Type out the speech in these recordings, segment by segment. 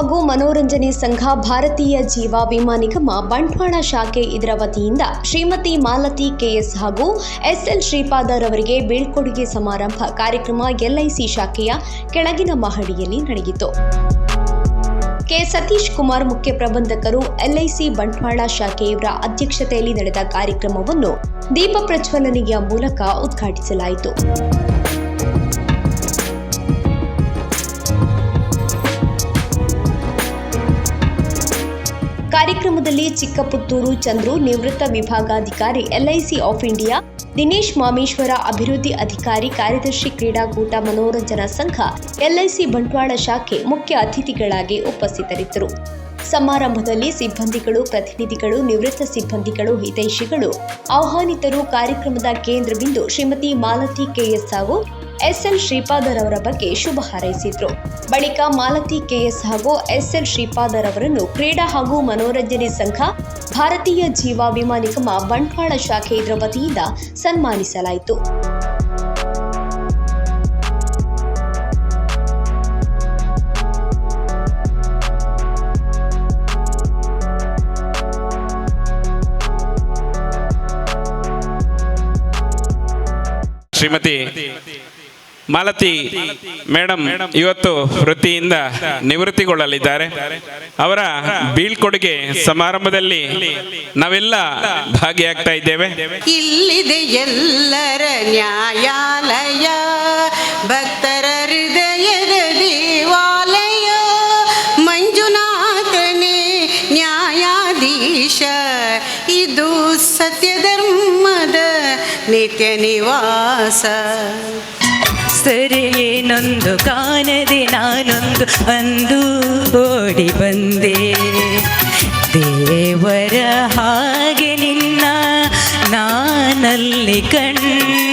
ಹಾಗೂ ಮನೋರಂಜನೆ ಸಂಘ ಭಾರತೀಯ ಜೀವ ವಿಮಾ ನಿಗಮ ಬಂಟ್ವಾಳ ಶಾಖೆ ಇದರ ವತಿಯಿಂದ ಶ್ರೀಮತಿ ಮಾಲತಿ ಕೆಎಸ್ ಹಾಗೂ ಎಸ್ಎಲ್ ಶ್ರೀಪಾದರವರಿಗೆ ಬೀಳ್ಕೊಡುಗೆ ಸಮಾರಂಭ ಕಾರ್ಯಕ್ರಮ ಎಲ್ಐಸಿ ಶಾಖೆಯ ಕೆಳಗಿನ ಮಹಡಿಯಲ್ಲಿ ನಡೆಯಿತು. ಕೆ ಸತೀಶ್ ಕುಮಾರ್ ಮುಖ್ಯ ಪ್ರಬಂಧಕರು ಎಲ್ಐಸಿ ಬಂಟ್ವಾಳ ಶಾಖೆಯವರ ಅಧ್ಯಕ್ಷತೆಯಲ್ಲಿ ನಡೆದ ಕಾರ್ಯಕ್ರಮವನ್ನು ದೀಪ ಪ್ರಜ್ವಲನೆಯ ಮೂಲಕ ಉದ್ಘಾಟಿಸಲಾಯಿತು. ಕಾರ್ಯಕ್ರಮದಲ್ಲಿ ಚಿಕ್ಕಪುತ್ತೂರು ಚಂದ್ರು ನಿವೃತ್ತ ವಿಭಾಗಾಧಿಕಾರಿ LIC of India, Dinesh Mameshwara ಅಭಿವೃದ್ಧಿ ಅಧಿಕಾರಿ ಕಾರ್ಯದರ್ಶಿ ಕ್ರೀಡಾಕೂಟ ಮನೋರಂಜನಾ ಸಂಘ ಎಲ್ಐಸಿ ಬಂಟ್ವಾಳ ಶಾಖೆ ಮುಖ್ಯ ಅತಿಥಿಗಳಾಗಿ ಉಪಸ್ಥಿತರಿದ್ದರು. ಸಮಾರಂಭದಲ್ಲಿ ಸಿಬ್ಬಂದಿಗಳು, ಪ್ರತಿನಿಧಿಗಳು, ನಿವೃತ್ತ ಸಿಬ್ಬಂದಿಗಳು, ಹಿತೈಷಿಗಳು, ಆಹ್ವಾನಿತರು, ಕಾರ್ಯಕ್ರಮದ ಕೇಂದ್ರ ಬಿಂದು ಶ್ರೀಮತಿ ಮಾಲತಿ ಕೆಎಸ್ ಹಾಗೂ ಎಸ್ಎಲ್ ಅವರ ಬಗ್ಗೆ ಶುಭ ಹಾರೈಸಿದ್ರು. ಬಳಿಕ ಮಾಲತಿ ಕೆಎಸ್ ಹಾಗೂ ಎಸ್ಎಲ್ ಶ್ರೀಪಾದರವರನ್ನು ಕ್ರೀಡಾ ಹಾಗೂ ಮನೋರಂಜನೆ ಸಂಘ, ಭಾರತೀಯ ಜೀವ ವಿಮಾ ನಿಗಮ ಬಂಟ್ವಾಳ ಶಾಖೆ ಇದರ ವತಿಯಿಂದ ಸನ್ಮಾನಿಸಲಾಯಿತು. ಶ್ರೀಮತಿ ಮಾಲತಿ ಮೇಡಮ್ ಇವತ್ತು ವೃತ್ತಿಯಿಂದ ನಿವೃತ್ತಿಗೊಳ್ಳಲಿದ್ದಾರೆ. ಅವರ ಬೀಳ್ಕೊಡುಗೆ ಸಮಾರಂಭದಲ್ಲಿ ನಾವೆಲ್ಲ ಭಾಗಿಯಾಗ್ತಾ ಇದ್ದೇವೆ. ಇಲ್ಲಿದೆ ಎಲ್ಲರ ನ್ಯಾಯಾಲಯ, ಭಕ್ತರ ಹೃದಯದ ದೇವಾಲಯ, ಮಂಜುನಾಥನೇ ನ್ಯಾಯಾಧೀಶ. ಇದು ಸತ್ಯ ಧರ್ಮದ ನಿತ್ಯ ನಿವಾಸ. ಸರಿಯೇನೊಂದು ಕಾಣದೆ ನಾನೊಂದು ಅಂದು ಓಡಿ ಬಂದೆ. ದೇವರ ಹಾಗೆ ನಿನ್ನ ನಾನಲ್ಲಿ ಕಂಡೆ.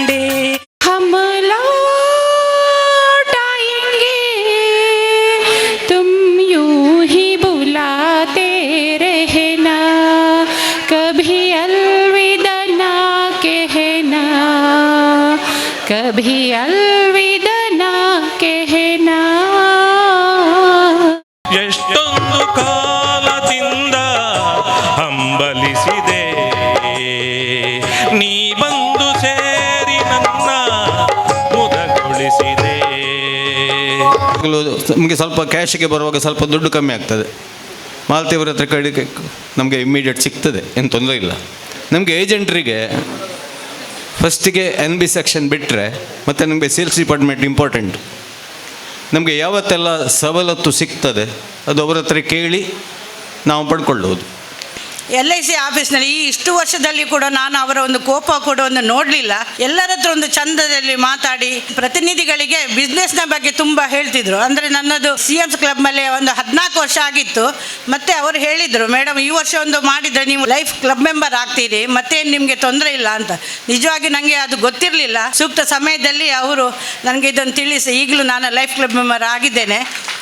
कभी अलविदा ना कहना ಎಷ್ಟೊಂದು ಕಾಲದಿಂದ ಹಂಬಲಿಸಿದೆ ನೀ ಬಂದು ಸೇರಿ ನನ್ನ ಮುದಗೊಳಿಸಿದೆ ನಮಗೆ ಸ್ವಲ್ಪ ಕ್ಯಾಶಿಗೆ ಬರುವಾಗ ಸ್ವಲ್ಪ ದುಡ್ಡು ಕಮ್ಮಿ ಆಗ್ತದೆ ಮಾಲ್ತಿಯವರ ಹತ್ರ ಕಡೆ ನಮಗೆ ಇಮ್ಮಿಡಿಯೇಟ್ ಸಿಗ್ತದೆ ಏನು ತೊಂದರೆ ಇಲ್ಲ ನಮಗೆ ಏಜೆಂಟ್ರಿಗೆ ಫಸ್ಟಿಗೆ ಎನ್ ಬಿ ಸೆಕ್ಷನ್ ಬಿಟ್ಟರೆ ಮತ್ತು ನಮಗೆ ಸೇಲ್ಸ್ ಡಿಪಾರ್ಟ್ಮೆಂಟ್ ಇಂಪಾರ್ಟೆಂಟ್ ನಮಗೆ ಯಾವತ್ತೆಲ್ಲ ಸವಲತ್ತು ಸಿಗ್ತದೆ ಅದು ಅವರ ಹತ್ರ ಕೇಳಿ ನಾವು ಪಡ್ಕೊಳ್ಳೋದು. ಎಲ್ ಐ ಸಿ ಆಫೀಸ್ನಲ್ಲಿ ಈ ಇಷ್ಟು ವರ್ಷದಲ್ಲಿ ಕೂಡ ನಾನು ಅವರ ಒಂದು ಕೋಪ ಕೂಡ ಒಂದು ನೋಡಲಿಲ್ಲ. ಎಲ್ಲರ ಹತ್ರ ಒಂದು ಚಂದದಲ್ಲಿ ಮಾತಾಡಿ ಪ್ರತಿನಿಧಿಗಳಿಗೆ ಬಿಸ್ನೆಸ್ನ ಬಗ್ಗೆ ತುಂಬ ಹೇಳ್ತಿದ್ರು. ಅಂದರೆ ನನ್ನದು ಸಿ ಎಮ್ಸ್ ಕ್ಲಬ್ ಮೇಲೆ ಒಂದು ಹದಿನಾಲ್ಕು ವರ್ಷ ಆಗಿತ್ತು. ಮತ್ತೆ ಅವರು ಹೇಳಿದರು, ಮೇಡಮ್, ಈ ವರ್ಷ ಒಂದು ಮಾಡಿದರೆ ನೀವು ಲೈಫ್ ಕ್ಲಬ್ ಮೆಂಬರ್ ಆಗ್ತೀರಿ, ಮತ್ತೇನು ನಿಮಗೆ ತೊಂದರೆ ಇಲ್ಲ ಅಂತ. ನಿಜವಾಗಿ ನನಗೆ ಅದು ಗೊತ್ತಿರಲಿಲ್ಲ. ಸೂಕ್ತ ಸಮಯದಲ್ಲಿ ಅವರು ನನಗೆ ಇದನ್ನು ತಿಳಿಸಿ, ಈಗಲೂ ನಾನು ಲೈಫ್ ಕ್ಲಬ್ ಮೆಂಬರ್ ಆಗಿದ್ದೇನೆ.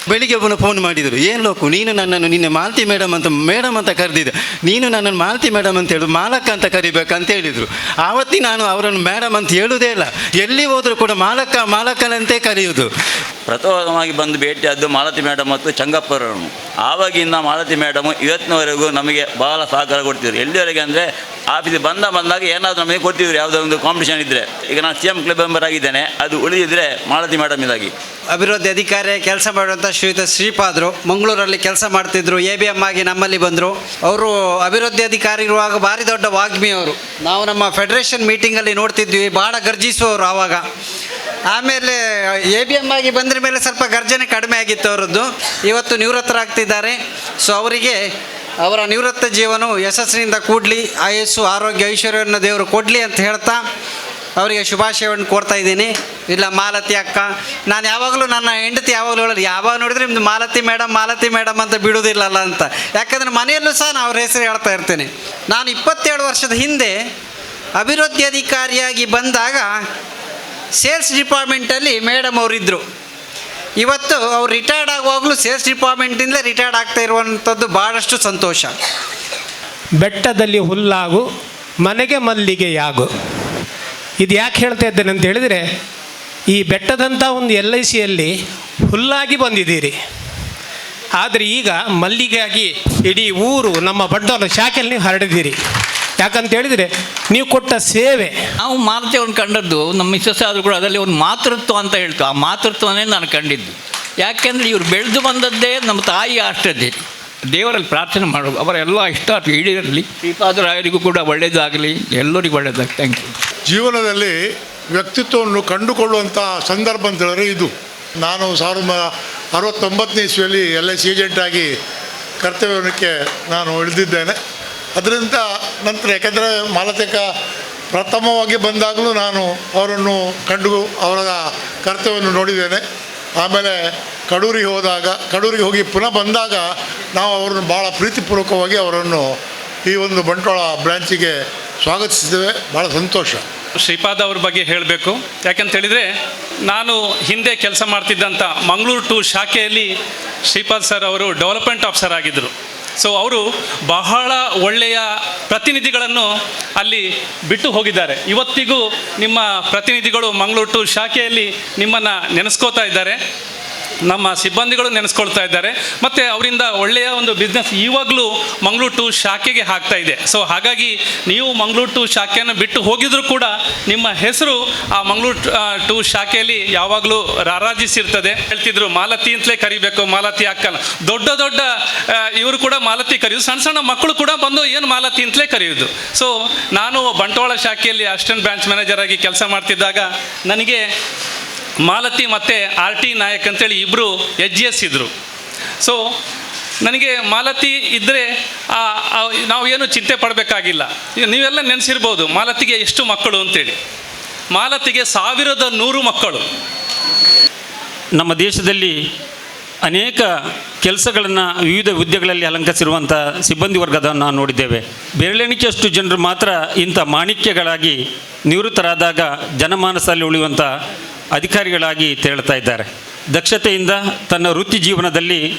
ಬೆಳಿಗ್ಗೆ ಒಬ್ಬನು ಫೋನ್ ಮಾಡಿದರು, ಏನು ಲೋಕು, ನೀನು ನನ್ನನ್ನು ನಿನ್ನೆ ಮಾಲತಿ ಮೇಡಮ್ ಅಂತ ಮೇಡಮ್ ಅಂತ ಕರೆದಿದ್ದೆ. ನೀನು ನನ್ನನ್ನು ಮಾಲತಿ ಮೇಡಮ್ ಅಂತ ಹೇಳು ಮಾಲಕ್ಕ ಅಂತ ಕರಿಬೇಕಂತ ಹೇಳಿದರು. ಆವತ್ತಿ ನಾನು ಅವರನ್ನು ಮೇಡಮ್ ಅಂತ ಹೇಳುವುದೇ ಇಲ್ಲ. ಎಲ್ಲಿ ಹೋದರೂ ಕೂಡ ಮಾಲಕ್ಕ ಮಾಲಕ್ಕನಂತೆ ಕರೆಯುವುದು ಪ್ರಥಮವಾಗಿ ಬಂದು ಭೇಟಿಯಾದ್ದು ಮಾಲತಿ ಮೇಡಮ್ ಮತ್ತು ಚಂಗಪ್ಪರನ್ನು ಆವಾಗಿಂದ ಮಾಲತಿ ಮೇಡಮ್ ಇವತ್ತಿನವರೆಗೂ ನಮಗೆ ಬಹಳ ಸಹಕಾರ ಕೊಡ್ತಿದ್ರು. ಎಲ್ಲಿವರೆಗೆ ಅಂದರೆ ಆಫೀಸಿಗೆ ಬಂದ ಬಂದಾಗ ಏನಾದರೂ ನಮಗೆ ಕೊಡ್ತಿದ್ರು. ಯಾವುದೋ ಒಂದು ಕಾಂಪಿಟೇಷನ್ ಇದ್ದರೆ ಈಗ ನಾನು ಸಿ ಎಂ ಕ್ಲಬ್ ಮೆಂಬರ್ ಆಗಿದ್ದೇನೆ. ಅದು ಉಳಿದಿದ್ರೆ ಮಾಲತಿ ಮೇಡಮ್ ಇದಾಗಿ. ಅಭಿವೃದ್ಧಿ ಅಧಿಕಾರಿ ಕೆಲಸ ಮಾಡುವಂಥ ಶ್ರೀಯುತ ಶ್ರೀಪಾದರು ಮಂಗಳೂರಲ್ಲಿ ಕೆಲಸ ಮಾಡ್ತಿದ್ರು. ಎ ಬಿ ಎಂ ಆಗಿ ನಮ್ಮಲ್ಲಿ ಬಂದರು. ಅವರು ಅಭಿವೃದ್ಧಿ ಅಧಿಕಾರಿ ಇರುವಾಗ ಭಾರಿ ದೊಡ್ಡ ವಾಗ್ಮಿ ಅವರು ನಾವು ನಮ್ಮ ಫೆಡರೇಷನ್ ಮೀಟಿಂಗಲ್ಲಿ ನೋಡ್ತಿದ್ವಿ. ಭಾಳ ಗರ್ಜಿಸುವವರು ಆವಾಗ. ಆಮೇಲೆ, ಎ ಬಿ ಎಂ ಆಗಿ ಬಂದ್ರ ಮೇಲೆ ಸ್ವಲ್ಪ ಗರ್ಜನೆ ಕಡಿಮೆ ಆಗಿತ್ತು ಅವರದ್ದು. ಇವತ್ತು ನಿವೃತ್ತರಾಗ್ತಿದ್ದಾರೆ ಸೊ ಅವರಿಗೆ ಅವರ ನಿವೃತ್ತ ಜೀವನವು ಯಶಸ್ಸಿನಿಂದ ಕೂಡಲಿ, ಆಯಸ್ಸು, ಆರೋಗ್ಯ, ಐಶ್ವರ್ಯವನ್ನು ದೇವರು ಕೊಡಲಿ ಅಂತ ಹೇಳ್ತಾ ಅವರಿಗೆ ಶುಭಾಶಯವನ್ನು ಕೋರ್ತಾ ಇದ್ದೀನಿ. ಇಲ್ಲ, ಮಾಲತಿ ಅಕ್ಕ, ನಾನು ಯಾವಾಗಲೂ ನನ್ನ ಹೆಂಡತಿ ಯಾವಾಗಲೂ ಯಾವಾಗ ನೋಡಿದ್ರೆ ನಿಮ್ದು ಮಾಲತಿ ಮೇಡಮ್ ಮಾಲತಿ ಮೇಡಮ್ ಅಂತ ಬಿಡುವುದಿಲ್ಲಲ್ಲ ಅಂತ. ಯಾಕಂದರೆ ಮನೆಯಲ್ಲೂ ಸಹ ನಾನು ಅವ್ರ ಹೆಸರು ಹೇಳ್ತಾ ಇರ್ತೇನೆ. ನಾನು ಇಪ್ಪತ್ತೇಳು ವರ್ಷದ ಹಿಂದೆ ಅಭಿವೃದ್ಧಿ ಅಧಿಕಾರಿಯಾಗಿ ಬಂದಾಗ ಸೇಲ್ಸ್ ಡಿಪಾರ್ಟ್ಮೆಂಟಲ್ಲಿ ಮೇಡಮ್ ಅವರಿದ್ದರು ಇವತ್ತು ಅವ್ರು ರಿಟೈರ್ಡ್ ಆಗುವಾಗಲೂ ಸೇಲ್ಸ್ ಡಿಪಾರ್ಟ್ಮೆಂಟಿಂದಲೇ ರಿಟೈರ್ಡ್ ಆಗ್ತಾ ಇರುವಂಥದ್ದು ಭಾಳಷ್ಟು ಸಂತೋಷ. ಬೆಟ್ಟದಲ್ಲಿ ಹುಲ್ಲಾಗು, ಮನೆಗೆ ಮಲ್ಲಿಗೆಯಾಗು ಇದು ಯಾಕೆ ಹೇಳ್ತಾ ಇದ್ದೇನೆ ಅಂತ ಹೇಳಿದರೆ, ಈ ಬೆಟ್ಟದಂಥ ಒಂದು ಎಲ್ ಐ ಸಿಯಲ್ಲಿ ಹುಲ್ಲಾಗಿ ಬಂದಿದ್ದೀರಿ. ಆದರೆ ಈಗ ಮಲ್ಲಿಗೆಯಾಗಿ ಇಡೀ ಊರು ನಮ್ಮ ಬಂಡವಾಳ ಶಾಖೆಯಲ್ಲಿ ನೀವು ಹರಡಿದ್ದೀರಿ. ಯಾಕಂತ ಹೇಳಿದ್ರೆ ನೀವು ಕೊಟ್ಟ ಸೇವೆ. ನಾವು ಮಾರುತಿಯವ್ರನ್ನ ಕಂಡದ್ದು ನಮ್ಮ ಮಿಸ್ಸಸ್ ಆದರೂ ಕೂಡ ಅದರಲ್ಲಿ ಒಂದು ಮಾತೃತ್ವ ಅಂತ ಹೇಳ್ತು. ಆ ಮಾತೃತ್ವನೇ ನಾನು ಕಂಡಿದ್ದು. ಯಾಕೆಂದರೆ ಇವರು ಬೆಳೆದು ಬಂದದ್ದೇ ನಮ್ಮ ತಾಯಿ ಅಷ್ಟದ್ದೇ ದೇವರಲ್ಲಿ ಪ್ರಾರ್ಥನೆ ಮಾಡೋದು ಅವರ ಎಲ್ಲ ಇಷ್ಟ ಈಡೇರಲಿ ಶ್ರೀಪಾದರಾಯರಿಗೂ ಕೂಡ ಒಳ್ಳೆಯದಾಗಲಿ ಎಲ್ಲರಿಗೂ ಒಳ್ಳೆಯದಾಗಲಿ ಥ್ಯಾಂಕ್ ಯು ಜೀವನದಲ್ಲಿ ವ್ಯಕ್ತಿತ್ವವನ್ನು ಕಂಡುಕೊಳ್ಳುವಂಥ ಸಂದರ್ಭ ಅಂತ ಹೇಳಿದ್ರೆ ಇದು. ನಾನು ಸಾವಿರದ ಅರವತ್ತೊಂಬತ್ತನೇ ಇಸ್ವಿಯಲ್ಲಿ ಎಲ್ ಐ ಸಿ ಏಜೆಂಟಾಗಿ ಕರ್ತವ್ಯಕ್ಕೆ ನಾನು ಇಳಿದಿದ್ದೇನೆ ಅದರಿಂದ ನಂತರ ಯಾಕೆಂದರೆ ಮಾಲತಿಕ ಪ್ರಥಮವಾಗಿ ಬಂದಾಗಲೂ ನಾನು ಅವರನ್ನು ಕಂಡು ಅವರ ಕರ್ತವ್ಯವನ್ನು ನೋಡಿದ್ದೇನೆ. ಆಮೇಲೆ ಕಡೂರಿಗೆ ಹೋದಾಗ, ಕಡೂರಿಗೆ ಹೋಗಿ ಪುನಃ ಬಂದಾಗ ನಾವು ಅವರನ್ನು ಭಾಳ ಪ್ರೀತಿಪೂರ್ವಕವಾಗಿ ಅವರನ್ನು ಈ ಒಂದು ಬಂಟ್ವಾಳ ಬ್ರ್ಯಾಂಚಿಗೆ ಸ್ವಾಗತಿಸಿದ್ದೇವೆ. ಭಾಳ ಸಂತೋಷ. ಶ್ರೀಪಾದ ಅವ್ರ ಬಗ್ಗೆ ಹೇಳಬೇಕು. ಯಾಕಂತ ಹೇಳಿದರೆ ನಾನು ಹಿಂದೆ ಕೆಲಸ ಮಾಡ್ತಿದ್ದಂಥ ಮಂಗಳೂರು ಟು ಶಾಖೆಯಲ್ಲಿ ಶ್ರೀಪಾದ್ ಸರ್ ಅವರು ಡೆವಲಪ್ಮೆಂಟ್ ಆಫೀಸರ್ ಆಗಿದ್ದರು ಸೊ ಅವರು ಬಹಳ ಒಳ್ಳೆಯ ಪ್ರತಿನಿಧಿಗಳನ್ನು ಅಲ್ಲಿ ಬಿಟ್ಟು ಹೋಗಿದ್ದಾರೆ. ಇವತ್ತಿಗೂ ನಿಮ್ಮ ಪ್ರತಿನಿಧಿಗಳು ಮಂಗಳೂರು ಶಾಖೆಯಲ್ಲಿ ನಿಮ್ಮನ್ನು ನೆನೆಸ್ಕೋತಾ ಇದ್ದಾರೆ. ನಮ್ಮ ಸಿಬ್ಬಂದಿಗಳು ನೆನೆಸ್ಕೊಳ್ತಾ ಇದ್ದಾರೆ. ಮತ್ತು ಅವರಿಂದ ಒಳ್ಳೆಯ ಒಂದು ಬಿಸ್ನೆಸ್ ಇವಾಗಲೂ ಮಂಗಳೂರು ಟು ಶಾಖೆಗೆ ಹಾಕ್ತಾ ಇದೆ. ಸೊ ಹಾಗಾಗಿ ನೀವು ಮಂಗಳೂರು ಟು ಶಾಖೆಯನ್ನು ಬಿಟ್ಟು ಹೋಗಿದ್ರು ಕೂಡ ನಿಮ್ಮ ಹೆಸರು ಆ ಮಂಗಳೂರು ಟು ಶಾಖೆಯಲ್ಲಿ ಯಾವಾಗಲೂ ರಾರಾಜಿಸಿರ್ತದೆ. ಹೇಳ್ತಿದ್ರು, ಮಾಲತಿ ಅಂತಲೇ ಕರಿಬೇಕು, ಮಾಲತಿ ಅಕ್ಕಲ್ಲ ದೊಡ್ಡ ದೊಡ್ಡ ಇವರು ಕೂಡ ಮಾಲತಿ ಕರೆಯೋದು. ಸಣ್ಣ ಸಣ್ಣ ಮಕ್ಕಳು ಕೂಡ ಬಂದು ಏನು ಮಾಲತಿ ಅಂತಲೇ ಕರೆಯೋದು. ಸೊ ನಾನು ಬಂಟ್ವಾಳ ಶಾಖೆಯಲ್ಲಿ ಅಸಿಸ್ಟೆಂಟ್ ಬ್ರಾಂಚ್ ಮ್ಯಾನೇಜರ್ ಆಗಿ ಕೆಲಸ ಮಾಡ್ತಿದ್ದಾಗ ನನಗೆ ಮಾಲತಿ ಮತ್ತು ಆರ್ ಟಿ ನಾಯಕ್ ಅಂತೇಳಿ ಇಬ್ಬರು ಎಚ್ ಜಿ ಎಸ್ ಇದ್ದರು ಸೊ ನನಗೆ ಮಾಲತಿ ಇದ್ದರೆ ನಾವು ಏನು ಚಿಂತೆ ಪಡಬೇಕಾಗಿಲ್ಲ. ನೀವೆಲ್ಲ ನೆನೆಸಿರ್ಬೋದು, ಮಾಲತಿಗೆ ಎಷ್ಟು ಮಕ್ಕಳು ಅಂತೇಳಿ. ಮಾಲತಿಗೆ ಸಾವಿರದ ನೂರು ಮಕ್ಕಳು. ನಮ್ಮ ದೇಶದಲ್ಲಿ ಅನೇಕ ಕೆಲಸಗಳನ್ನು ವಿವಿಧ ಹುದ್ದೆಗಳಲ್ಲಿ ಅಲಂಕರಿಸಿರುವಂಥ ಸಿಬ್ಬಂದಿ ವರ್ಗದನ್ನು ನಾವು ನೋಡಿದ್ದೇವೆ. ಬೆರಳೆಣಿಕೆಯಷ್ಟು ಜನರು ಮಾತ್ರ ಇಂಥ ಮಾಣಿಕ್ಯಗಳಾಗಿ ನಿವೃತ್ತರಾದಾಗ ಜನಮಾನಸದಲ್ಲಿ ಉಳಿಯುವಂಥ ಅಧಿಕಾರಿಗಳಾಗಿ ತೆರಳ್ತಾ ಇದ್ದಾರೆ. ದಕ್ಷತೆಯಿಂದ ತನ್ನ ವೃತ್ತಿ ಜೀವನದಲ್ಲಿ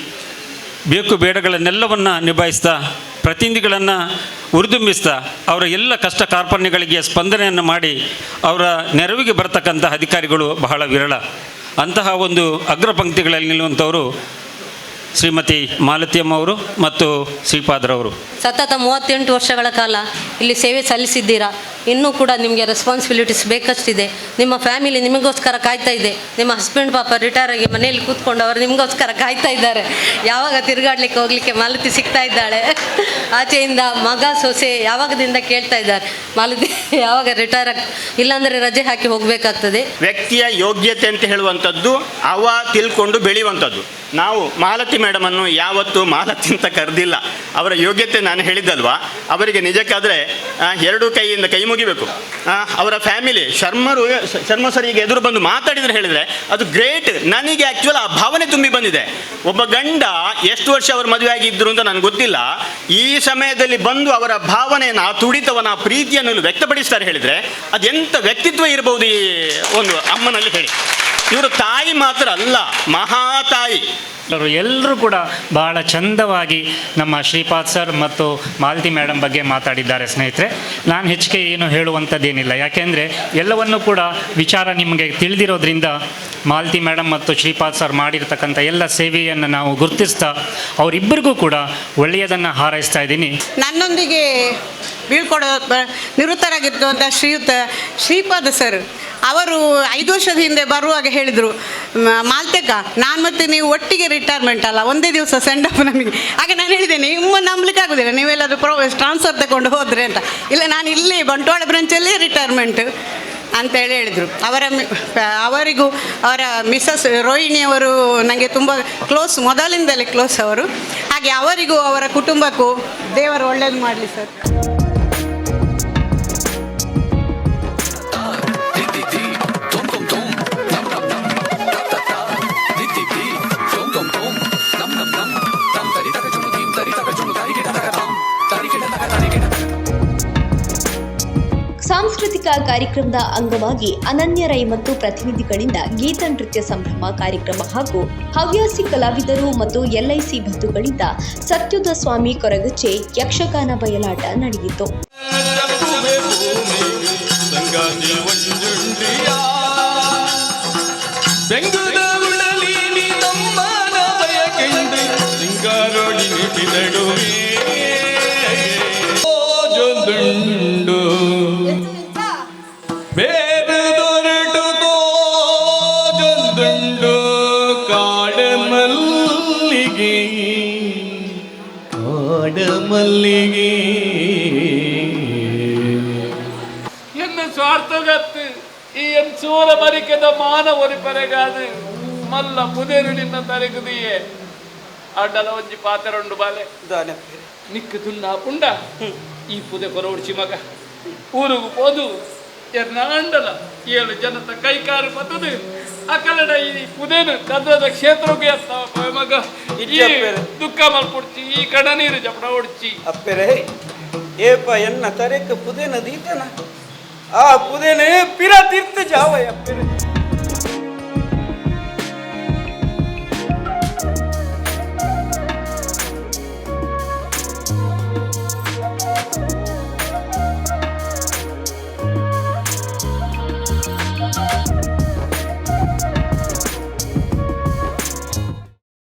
ಬೇಕು ಬೇಡಗಳನ್ನೆಲ್ಲವನ್ನು ನಿಭಾಯಿಸ್ತಾ, ಪ್ರತಿನಿಧಿಗಳನ್ನು ಉರಿದುಂಬಿಸ್ತಾ ಅವರ ಎಲ್ಲ ಕಷ್ಟ ಕಾರ್ಪಣ್ಯಗಳಿಗೆ ಸ್ಪಂದನೆಯನ್ನು ಮಾಡಿ ಅವರ ನೆರವಿಗೆ ಬರತಕ್ಕಂಥ ಅಧಿಕಾರಿಗಳು ಬಹಳ ವಿರಳ. ಅಂತಹ ಒಂದು ಅಗ್ರ ಪಂಕ್ತಿಗಳಲ್ಲಿ ನಿಲ್ಲುವಂಥವರು ಶ್ರೀಮತಿ ಮಾಲತಿಯಮ್ಮ ಅವರು ಮತ್ತು ಶ್ರೀಪಾದ್ರವರು ಸತತ ಮೂವತ್ತೆಂಟು ವರ್ಷಗಳ ಕಾಲ ಇಲ್ಲಿ ಸೇವೆ ಸಲ್ಲಿಸಿದ್ದೀರಾ? ಇನ್ನೂ ಕೂಡ ನಿಮಗೆ ರೆಸ್ಪಾನ್ಸಿಬಿಲಿಟೀಸ್ ಬೇಕಷ್ಟಿದೆ. ನಿಮ್ಮ ಫ್ಯಾಮಿಲಿ ನಿಮಗೋಸ್ಕರ ಕಾಯ್ತಾ ಇದೆ. ನಿಮ್ಮ ಹಸ್ಬೆಂಡ್ ಪಾಪ ರಿಟೈರ್ ಆಗಿ ಮನೆಯಲ್ಲಿ ಕೂತ್ಕೊಂಡು ಅವರು ನಿಮಗೋಸ್ಕರ ಕಾಯ್ತಾ ಇದ್ದಾರೆ. ಯಾವಾಗ ತಿರುಗಾಡ್ಲಿಕ್ಕೆ ಹೋಗ್ಲಿಕ್ಕೆ ಮಾಲತಿ ಸಿಗ್ತಾ ಇದ್ದಾಳೆ? ಆಚೆಯಿಂದ ಮಗ ಸೊಸೆ ಯಾವಾಗದಿಂದ ಕೇಳ್ತಾ ಇದ್ದಾರೆ? ಮಾಲತಿ ಯಾವಾಗ ರಿಟೈರ್ ಆಗಿ ಇಲ್ಲಾಂದರೆ ರಜೆ ಹಾಕಿ ಹೋಗಬೇಕಾಗ್ತದೆ. ವ್ಯಕ್ತಿಯ ಯೋಗ್ಯತೆ ಅಂತ ಹೇಳುವಂಥದ್ದು ಅವ ತಿಳ್ಕೊಂಡು ಬೆಳೆಯುವಂಥದ್ದು. ನಾವು ಮಾಲತಿ ಮೇಡಮನ್ನು ಯಾವತ್ತೂ ಮಾಲತಿ ಅಂತ ಕರೆದಿಲ್ಲ. ಅವರ ಯೋಗ್ಯತೆ ನಾನು ಹೇಳಿದ್ದಲ್ವಾ? ಅವರಿಗೆ ನಿಜಕ್ಕಾದರೆ ಎರಡು ಕೈಯಿಂದ ಕೈ ಮುಗಿಬೇಕು. ಅವರ ಫ್ಯಾಮಿಲಿ ಶರ್ಮರು, ಶರ್ಮ ಸರಿಗೆ ಎದುರು ಬಂದು ಮಾತಾಡಿದ್ರೆ ಹೇಳಿದರೆ ಅದು ಗ್ರೇಟ್, ನನಗೆ ಆ್ಯಕ್ಚುಲ್ ಆ ಭಾವನೆ ತುಂಬಿ ಬಂದಿದೆ. ಒಬ್ಬ ಗಂಡ ಎಷ್ಟು ವರ್ಷ ಅವರು ಮದುವೆ ಆಗಿದ್ರು ಅಂತ ನನಗೆ ಗೊತ್ತಿಲ್ಲ. ಈ ಸಮಯದಲ್ಲಿ ಬಂದು ಅವರ ಭಾವನೆಯನ್ನು, ಆ ತುಡಿತವನ್ನು, ಆ ಪ್ರೀತಿಯನ್ನು ವ್ಯಕ್ತಪಡಿಸ್ತಾರೆ ಹೇಳಿದರೆ ಅದೆಂಥ ವ್ಯಕ್ತಿತ್ವ ಇರಬಹುದು ಈ ಒಂದು ಅಮ್ಮನಲ್ಲಿ ಹೇಳಿ. ಇವರು ತಾಯಿ ಮಾತ್ರ ಅಲ್ಲ ಮಹಾತಾಯಿ. ಅವರು ಎಲ್ಲರೂ ಕೂಡ ಬಹಳ ಚಂದವಾಗಿ ನಮ್ಮ ಶ್ರೀಪಾದ್ ಸರ್ ಮತ್ತು ಮಾಲತಿ ಮೇಡಮ್ ಬಗ್ಗೆ ಮಾತಾಡಿದ್ದಾರೆ ಸ್ನೇಹಿತರೆ. ನಾನು ಹೆಚ್ಚಿಗೆ ಏನು ಹೇಳುವಂಥದ್ದೇನಿಲ್ಲ. ಯಾಕೆಂದರೆ ಎಲ್ಲವನ್ನೂ ಕೂಡ ವಿಚಾರ ನಿಮಗೆ ತಿಳಿದಿರೋದ್ರಿಂದ ಮಾಲತಿ ಮೇಡಮ್ ಮತ್ತು ಶ್ರೀಪಾದ್ ಸರ್ ಮಾಡಿರ್ತಕ್ಕಂಥ ಎಲ್ಲ ಸೇವೆಯನ್ನು ನಾವು ಗುರುತಿಸ್ತಾ ಅವರಿಬ್ಬರಿಗೂ ಕೂಡ ಒಳ್ಳೆಯದನ್ನು ಹಾರೈಸ್ತಾ ಇದ್ದೀನಿ. ನನ್ನೊಂದಿಗೆ ಬೀಳ್ಕೊಡೋ ನಿವೃತ್ತರಾಗಿರ್ತಕ್ಕಂಥ ಶ್ರೀಯುತ ಶ್ರೀಪಾದ ಸರ್ ಅವರು ಐದು ವರ್ಷದ ಹಿಂದೆ ಬರುವಾಗ ಹೇಳಿದರು ಮಾಲ್ತೆಕ ನಾನು ಮತ್ತು ನೀವು ಒಟ್ಟಿಗೆ ರಿಟೈರ್ಮೆಂಟ್ ಅಲ್ಲ, ಒಂದೇ ದಿವಸ ಸೆಂಡ್ ಅಪ್ ನಮಗೆ ಹಾಗೆ ನಾನು ಹೇಳಿದ್ದೇನೆ, ನಿಮ್ಮ ನಂಬಲಿಕ್ಕೆ ಆಗೋದಿಲ್ಲ, ನೀವೆಲ್ಲಾದ್ರೂ ಪ್ರೊ ಟ್ರಾನ್ಸ್ಫರ್ ತಗೊಂಡು ಹೋದ್ರೆ ಅಂತ. ಇಲ್ಲ, ನಾನು ಇಲ್ಲಿ ಬಂಟ್ವಾಳ ಬ್ರಾಂಚಲ್ಲಿ ರಿಟೈರ್ಮೆಂಟ್ ಅಂತೇಳಿ ಹೇಳಿದರು. ಅವರ ಅವರಿಗೂ, ಅವರ ಮಿಸಸ್ ರೋಹಿಣಿಯವರು ನನಗೆ ತುಂಬ ಕ್ಲೋಸ್ ಮೊದಲಿಂದಲೇ ಕ್ಲೋಸ್ ಅವರು. ಹಾಗೆ ಅವರಿಗೂ, ಅವರ ಕುಟುಂಬಕ್ಕೂ ದೇವರು ಒಳ್ಳೇದು ಮಾಡಲಿ ಸರ್. ಕಾರ್ಯಕ್ರಮದ ಅಂಗವಾಗಿ ಅನನ್ಯ ರೈ ಮತ್ತು ಪ್ರತಿನಿಧಿಗಳಿಂದ ಗೀತ ನೃತ್ಯ ಸಂಭ್ರಮ ಕಾರ್ಯಕ್ರಮ ಹಾಗೂ ಹವ್ಯಾಸಿ ಕಲಾವಿದರು ಮತ್ತು ಎಲ್ಐಸಿ ಬಂಧುಗಳಿಂದ ಸತ್ಯುದ ಸ್ವಾಮಿ ಕೊರಗಚ್ಚೆ ಯಕ್ಷಗಾನ ಬಯಲಾಟ ನಡೆಯಿತು. ಕಾಡ ಮಲ್ಲಿಗೆ என்ன சுவார்த்தகத்து என் சூர மறிக்கத மான ஒரு பெறகாது மல்ல புதேரு நின்ன தரகுதியே ಅಡ್ಡಲ ಒಂಜಿ ಪಾತ್ರ ಉಂಡು ಬಾಲೆ ನಿಕ್ಕು ತುನ್ನ ಪುಂಡ ಈ ಪುದೆ ಕೊರವಡ್ಚಿ ಮಗ ಊರುಗು ಪೋದು ಎರ್ನಾಂಡಲ ಏಳು ಜನತ ಕೈಕಾರು ಪತ್ತದು ಅಕಲಡ ಈ ಪುದೇನು ಕದ್ರದ ಕ್ಷೇತ್ರಕ್ಕೆ ಮಗ ಈ ದುಃಖ ಮಲ್ಪುಡ್ಚಿ ಈ ಕಡ ನೀರು ಜಪಡ ಹೊಡ್ಚಿ ಅಪ್ಪೆರೆ ಏಪ ಎನ್ನ ತರೆಕ ಪುದೇನ ದೀತನ ಆ ಪುದೇನೆ ಪಿರ ತೀರ್ಥ ಜಾವ ಅಪ್ಪೆರೆ.